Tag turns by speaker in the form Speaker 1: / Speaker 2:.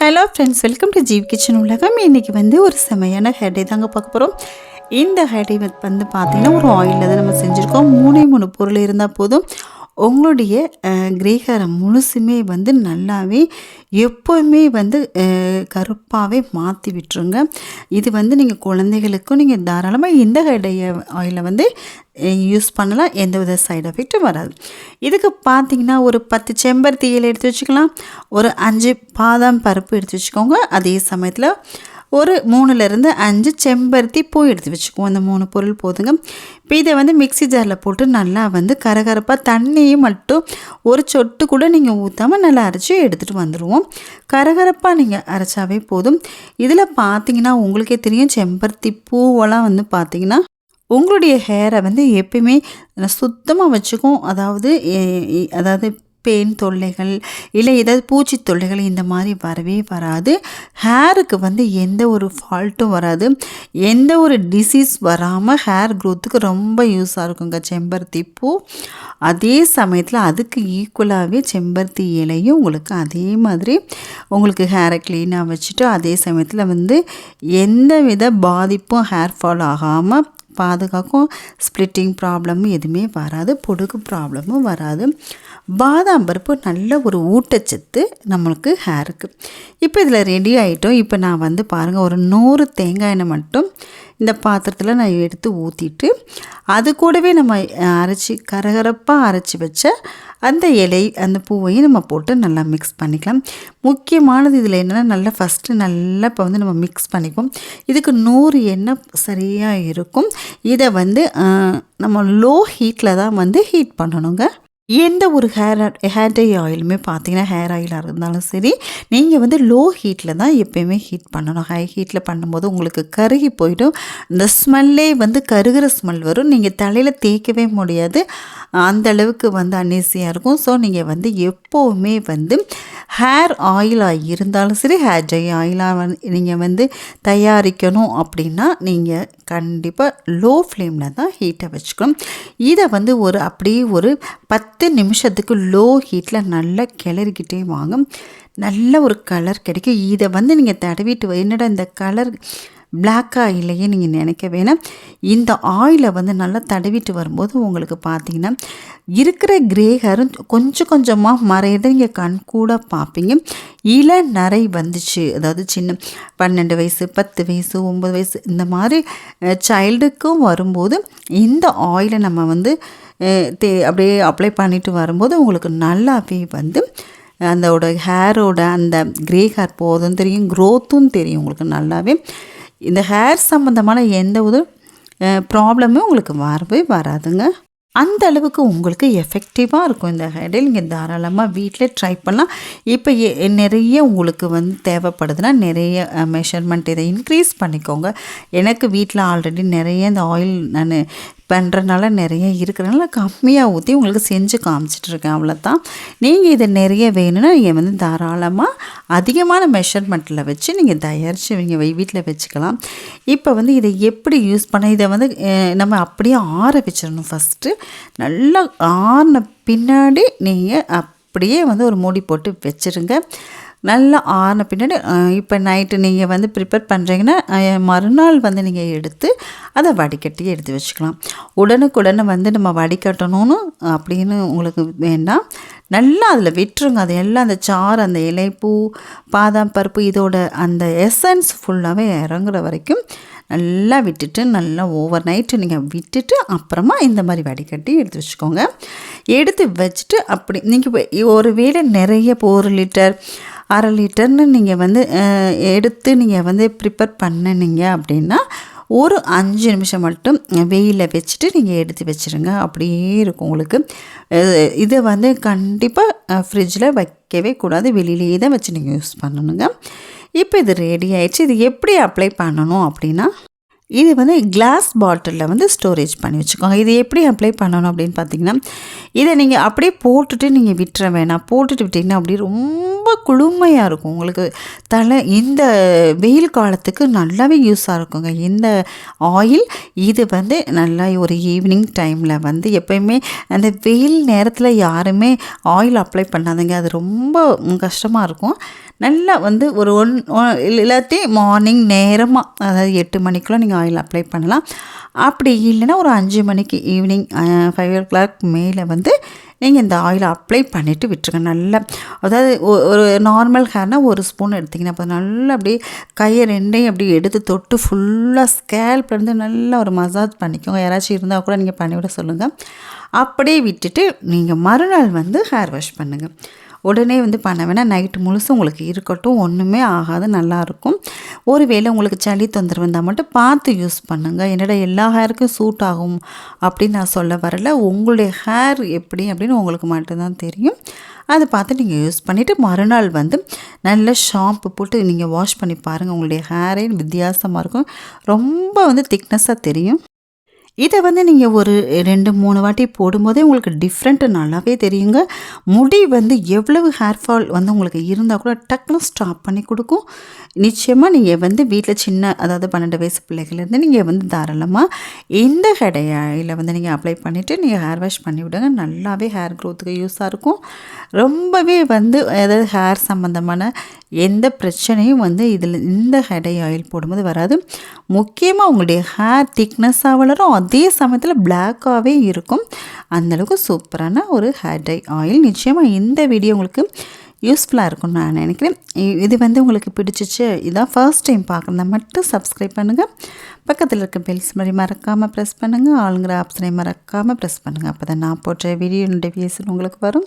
Speaker 1: Hello friends welcome to Jeev kitchen உலகம். இன்றைக்கி வந்து ஒரு செமையான ஹேர்டே தாங்க பார்க்க போகிறோம் இந்த ஹேர்டே வந்து பார்த்திங்கன்னா ஒரு ஆயிலில் தான் நம்ம செஞ்சுருக்கோம். மூணே மூணு பொருள் இருந்தால் போதும். உங்களுடைய கிரேகாரம் முழுசுமே வந்து நல்லாவே எப்போவுமே வந்து கருப்பாகவே மாற்றி விட்டுருங்க. இது வந்து நீங்கள் குழந்தைகளுக்கும் நீங்கள் தாராளமாக இந்த ஹெடைய ஆயிலை வந்து யூஸ் பண்ணலாம். எந்த வித சைடு எஃபெக்ட்டும் வராது. இதுக்கு பார்த்தீங்கன்னா ஒரு பத்து செம்பருத்தி இலை எடுத்து வச்சுக்கலாம். ஒரு அஞ்சு பாதாம் பருப்பு எடுத்து வச்சுக்கோங்க. அதே சமயத்தில் ஒரு மூணுலேருந்து அஞ்சு செம்பருத்தி பூ எடுத்து வச்சுக்குவோம். அந்த மூணு பொருள் போதுங்க. இப்போ இதை வந்து மிக்சி ஜாரில் போட்டு நல்லா வந்து கரகரப்பாக தண்ணியும் மட்டும் ஒரு சொட்டு கூட நீங்கள் ஊற்றாமல் நல்லா அரைச்சி எடுத்துகிட்டு வந்துடுவோம் கரகரப்பாக நீங்கள் அரைச்சாவே போதும். இதில் பார்த்தீங்கன்னா உங்களுக்கே தெரியும் செம்பருத்தி பூவெல்லாம் வந்து பார்த்தீங்கன்னா உங்களுடைய ஹேரை வந்து எப்பயுமே சுத்தமாக வச்சுக்கும். அதாவது அதாவது பேன் தொல்லைகள் இல்லை ஏதாவது பூச்சி தொல்லைகள் இந்த மாதிரி வரவே வராது. ஹேருக்கு வந்து எந்த ஒரு ஃபால்ட்டும் வராது. எந்த ஒரு டிசீஸ் வராமல் ஹேர் க்ரோத்துக்கு ரொம்ப யூஸாக இருக்குங்க செம்பருத்தி பூ. அதே சமயத்தில் அதுக்கு ஈக்குவலாகவே செம்பருத்தி இலையும் உங்களுக்கு அதே மாதிரி உங்களுக்கு ஹேரை க்ளீனாக வச்சுட்டு அதே சமயத்தில் வந்து எந்த வித பாதிப்பும் ஹேர் ஃபால் ஆகாமல் பாதுகாக்கும் ஸ்ப்ளிட்டிங் ப்ராப்ளமும் எதுவுமே வராது பொடுகு ப்ராப்ளமும் வராது. பாதாம் பருப்பு நல்ல ஒரு ஊட்டச்சத்து நம்மளுக்கு ஹேருக்கு இப்போ இதில் ரெடி ஆகிட்டோம் இப்போ நான் வந்து பாருங்கள் ஒரு நூறு தேங்காய் எண்ணெய் மட்டும் இந்த பாத்திரத்தில் நான் எடுத்து ஊற்றிட்டு அது கூடவே நம்ம அரைச்சி கரகரப்பாக அரைச்சி வச்ச அந்த இலை அந்த பூவையும் நம்ம போட்டு நல்லா மிக்ஸ் பண்ணிக்கலாம். முக்கியமானது இதில் என்னென்னா நல்லா ஃபஸ்ட்டு நல்லா இப்போ வந்து நம்ம மிக்ஸ் பண்ணிக்குவோம். இதுக்கு நூறு எண்ணெய் சரியாக இருக்கும். இதை வந்து நம்ம லோ ஹீட்டில் தான் வந்து ஹீட் பண்ணணுங்க. எந்த ஒரு ஹேர் ஹேர் டை ஆயிலுமே பார்த்தீங்கன்னா ஹேர் ஆயிலாக இருந்தாலும் சரி நீங்கள் வந்து லோ ஹீட்டில் தான் எப்போயுமே ஹீட் பண்ணணும். ஹை ஹீட்டில் பண்ணும்போது உங்களுக்கு கருகி போயிடும். இந்த ஸ்மெல்லே வந்து கருகிற ஸ்மெல் வரும். நீங்கள் தலையில் தேய்க்கவே முடியாது. அந்த அளவுக்கு வந்து அன்னீசியாக இருக்கும். ஸோ நீங்கள் வந்து எப்போவுமே வந்து ஹேர் ஆயிலாக இருந்தாலும் சரி ஹேர் ஜை ஆயிலாக வந்து நீங்கள் வந்து தயாரிக்கணும் அப்படின்னா நீங்கள் கண்டிப்பாக லோ ஃப்ளேமில் தான் ஹீட்டை வச்சுக்கணும். இதை வந்து ஒரு அப்படியே ஒரு பத்து நிமிஷத்துக்கு லோ ஹீட்டில் நல்லா கிளறிக்கிட்டே வாங்க. நல்ல ஒரு கலர் கிடைக்கும். இதை வந்து நீங்கள் தடவிட்டு என்னடா இந்த கலர் பிளாக்காக இல்லையே நீங்கள் நினைக்க வேணாம். இந்த ஆயிலை வந்து நல்லா தடவிட்டு வரும்போது உங்களுக்கு பார்த்தீங்கன்னா இருக்கிற கிரே ஹேரும் கொஞ்சம் கொஞ்சமாக மறையிறத நீங்கள் கண் கூட பார்ப்பீங்க இள நிறை வந்துச்சு. அதாவது சின்ன பன்னெண்டு வயசு பத்து வயசு ஒம்பது வயசு இந்த மாதிரி சைல்டுக்கும் வரும்போது இந்த ஆயிலை நம்ம வந்து தே அப்படியே அப்ளை பண்ணிட்டு வரும்போது உங்களுக்கு நல்லாவே வந்து அந்தோட ஹேரோட அந்த கிரே ஹேர் போதும் தெரியும் க்ரோத்தும் தெரியும் உங்களுக்கு நல்லாவே. இந்த ஹேர் சம்மந்தமான எந்த ஒரு ப்ராப்ளமும் உங்களுக்கு வரவே வராதுங்க. அந்த அளவுக்கு உங்களுக்கு எஃபெக்டிவாக இருக்கும் இந்த ஹேடில் நீங்கள் தாராளமாக வீட்டில் ட்ரை பண்ணலாம். இப்போ நிறைய உங்களுக்கு வந்து தேவைப்படுதுன்னா நிறைய மெஷர்மெண்ட் இதை இன்க்ரீஸ் பண்ணிக்கோங்க. எனக்கு வீட்டில் ஆல்ரெடி நிறைய இந்த ஆயில் நான் பண்ணுறனால நிறைய இருக்கிறனால கம்மியாக ஊற்றி உங்களுக்கு செஞ்சு காமிச்சிட்ருக்கேன் அவ்வளோதான் நீங்கள் இதை நிறைய வேணும்னா நீங்கள் வந்து தாராளமாக அதிகமான மெஷர்மெண்ட்டில் வச்சு நீங்கள் தயாரித்து நீங்கள் வீட்டில் வச்சுக்கலாம். இப்போ வந்து இதை எப்படி யூஸ் பண்ண இதை வந்து நம்ம அப்படியே ஆற வச்சிடணும் ஃபஸ்ட்டு நல்லா ஆறின பின்னாடி நீங்கள் அப்படியே வந்து ஒரு மூடி போட்டு வச்சுருங்க. நல்லா ஆறின பின்னாடி இப்போ நைட்டு நீங்கள் வந்து ப்ரிப்பேர் பண்ணுறீங்கன்னா மறுநாள் வந்து நீங்கள் எடுத்து அதை வடிகட்டி எடுத்து வச்சுக்கலாம். உடனுக்குடனே வந்து நம்ம வடிகட்டணும்னு அப்படின்னு உங்களுக்கு வேண்டாம். நல்லா அதில் விட்டுருங்க. அது எல்லாம் அந்த சாறு அந்த இலைப்பூ பாதாம் பருப்பு இதோட அந்த எசன்ஸ் ஃபுல்லாகவே இறங்குற வரைக்கும் நல்லா விட்டுட்டு நல்லா ஓவர் நைட்டு நீங்கள் விட்டுட்டு அப்புறமா இந்த மாதிரி வடிகட்டி எடுத்து வச்சுக்கோங்க. எடுத்து வச்சுட்டு அப்படி நீங்கள் ஒரு வேளை நிறைய ஒரு லிட்டர் அரை லிட்டர்னு நீங்கள் வந்து எடுத்து நீங்கள் வந்து ப்ரிப்பேர் பண்ணினீங்க அப்படின்னா ஒரு அஞ்சு நிமிஷம் மட்டும் வெயிலில் வச்சுட்டு நீங்கள் எடுத்து வச்சுருங்க. அப்படியே இருக்கும் உங்களுக்கு. இதை வந்து கண்டிப்பாக ஃப்ரிட்ஜில் வைக்கவே கூடாது. வெளியிலேயே தான் வச்சு நீங்கள் யூஸ் பண்ணணுங்க. இப்போ இது ரெடி ஆயிடுச்சு. இது எப்படி அப்ளை பண்ணணும் அப்படின்னா இது வந்து கிளாஸ் பாட்டிலில் வந்து ஸ்டோரேஜ் பண்ணி வச்சுக்கோங்க. இது எப்படி அப்ளை பண்ணணும் அப்படின்னு பார்த்தீங்கன்னா இதை நீங்கள் அப்படியே போட்டுட்டு நீங்கள் விட்டுற வேணாம். போட்டுட்டு விட்டிங்கன்னா அப்படியே ரொம்ப குளுமையாக இருக்கும். உங்களுக்கு தலை இந்த வெயில் காலத்துக்கு நல்லாவே யூஸாக இருக்குங்க. இந்த ஆயில் இது வந்து நல்லா ஒரு ஈவினிங் டைமில் வந்து எப்பயுமே அந்த வெயில் நேரத்தில் யாருமே ஆயில் அப்ளை பண்ணாதுங்க. அது ரொம்ப கஷ்டமாக இருக்கும். நல்லா வந்து ஒரு ஒன் ஒ- இல்லாட்டி மார்னிங் நேரமாக அதாவது எட்டு மணிக்குள்ளே நீங்கள் ஆயில் அப்ளை பண்ணலாம். அப்படி இல்லைன்னா ஒரு அஞ்சு மணிக்கு ஈவினிங் ஃபைவ் ஓ கிளாக் மேலே வந்து நீங்கள் இந்த ஆயிலை அப்ளை பண்ணிவிட்டு விட்டுருங்க. நல்லா அதாவது ஒ- ஒரு நார்மல் ஹேர்னால் ஒரு ஸ்பூன் எடுத்திங்கன்னா அப்போ நல்லா அப்படியே கையை ரெண்டையும் அப்படியே எடுத்து தொட்டு ஃபுல்லாக ஸ்கேல்ப்லேருந்து நல்லா ஒரு மசாஜ் பண்ணிக்கோங்க. யாராச்சும் இருந்தால் கூட நீங்கள் பண்ணிவிட சொல்லுங்கள் அப்படியே விட்டுட்டு நீங்கள் மறுநாள் வந்து ஹேர் வாஷ் பண்ணுங்கள் உடனே வந்து பண்ண வேணாம் நைட்டு முழுசும் உங்களுக்கு இருக்கட்டும். ஒன்றுமே ஆகாது. நல்லாயிருக்கும் ஒருவேளை உங்களுக்கு சளி தொந்தரவு இருந்தால் மட்டும் பார்த்து யூஸ் பண்ணுங்கள் என்னடா எல்லா ஹேருக்கும் சூட் ஆகும் அப்படின்னு நான் சொல்ல வரல. உங்களுடைய ஹேர் எப்படி அப்படின்னு உங்களுக்கு மட்டும்தான் தெரியும். அதை பார்த்து நீங்கள் யூஸ் பண்ணிவிட்டு மறுநாள் வந்து நல்ல ஷாம்பு போட்டு நீங்கள் வாஷ் பண்ணி பாருங்கள் உங்களுடைய ஹேரே வித்தியாசமாக இருக்கும். ரொம்ப வந்து திக்னஸாக தெரியும். இதை வந்து நீங்கள் ஒரு ரெண்டு மூணு வாட்டி போடும்போதே உங்களுக்கு டிஃப்ரெண்ட்டு நல்லாவே தெரியுங்க. முடி வந்து எவ்வளவு ஹேர் ஃபால் வந்து உங்களுக்கு இருந்தால் கூட டக்குன்னு ஸ்டாப் பண்ணி கொடுக்கும். நிச்சயமாக நீங்கள் வந்து வீட்டில் சின்ன அதாவது பன்னெண்டு வயசு பிள்ளைகள்லேருந்து நீங்கள் வந்து தாராளமாக இந்த கடையில் வந்து நீங்கள் அப்ளை பண்ணிவிட்டு நீங்கள் ஹேர் வாஷ் பண்ணி விடுங்க. நல்லாவே ஹேர் க்ரோத்துக்கு யூஸாக இருக்கும். ரொம்பவே வந்து அதாவது ஹேர் சம்மந்தமான எந்த பிரச்சனையும் வந்து இதில் இந்த ஹெடை ஆயில் போடும்போது வராது. முக்கியமாக உங்களுடைய ஹேர் திக்னஸ்ஸாக வளரும். அதே சமயத்தில் பிளாக்காகவே இருக்கும். அந்தளவுக்கு சூப்பரான ஒரு ஹேர் டை ஆயில் நிச்சயமாக இந்த வீடியோ உங்களுக்கு யூஸ்ஃபுல்லாக இருக்கும்னு நான் நினைக்கிறேன். இது வந்து உங்களுக்கு பிடிச்சிச்சு இதான் ஃபர்ஸ்ட் டைம் பார்க்குறதா மட்டும் சப்ஸ்கிரைப் பண்ணுங்கள் பக்கத்தில் இருக்க பெல்ஸ் மாதிரி மறக்காமல் ப்ரெஸ் பண்ணுங்கள் ஆளுங்கிற ஆப்ஷனை மறக்காமல் ப்ரெஸ் பண்ணுங்கள் அப்போ தான் நான் போட்ட வீடியோ நோட்டிஃபிகேஷன் உங்களுக்கு வரும்.